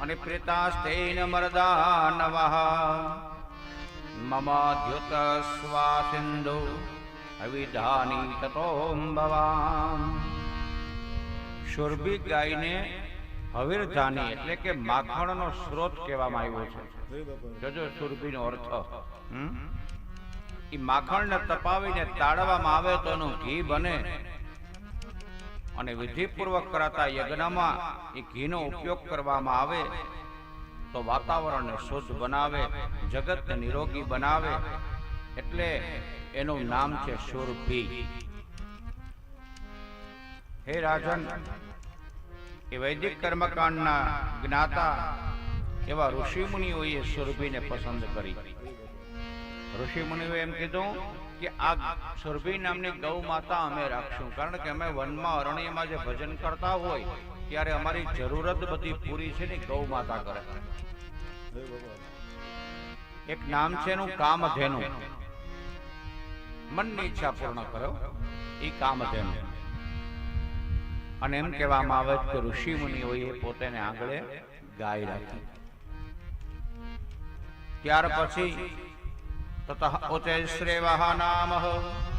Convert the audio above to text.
અને પ્રેતાસ્તેન મરદાનવઃ. મમાદ્યુત સ્વાસિંદુ અવિધાની તતોંબવામ શુરભી ગાયને હવિરધાની એટલે કે માખણનો સ્ત્રોત કહેવામાં આવ્યો છે. જોજો સુરભીનો અર્થ? ઈ માખણને તપાવીને તાળવામાં આવે તો એનું ઘી બને. અને વિધિપૂર્વક કરાતા યજ્ઞમાં એ ઘીનો ઉપયોગ કરવામાં આવે તો વાતાવરણને શુદ્ધ બનાવે જગતને નિરોગી બનાવે, એટલે એનું નામ છે સુરભી હે રાજન, એ વૈદિક કર્મકાંડના જ્ઞાતા એવા ઋષિમુનિઓએ સુરભીને પસંદ કરી. ઋષિમુનિઓએ એમ કીધું કે આ સુરભી નામની ગૌ માતા અમે રાખશું. કારણ કે અમે વનમાં અરણ્યમાં જે ભજન કરતા હોય, ત્યારે અમારી જરૂરત બધી પૂરી છે ને ગૌ માતા કરે. એક નામ છે એનું કામધેનુ. મનની ઈચ્છા પૂર્ણ કરો એ કામધેનુ. અને એમ કહેવામાં આવે કે ઋષિ મુનિઓએ પોતાને આંગળે ગાય રાખી. ત્યાર પછી તતઃ ઉચૈશ્રેવઃ નામઃ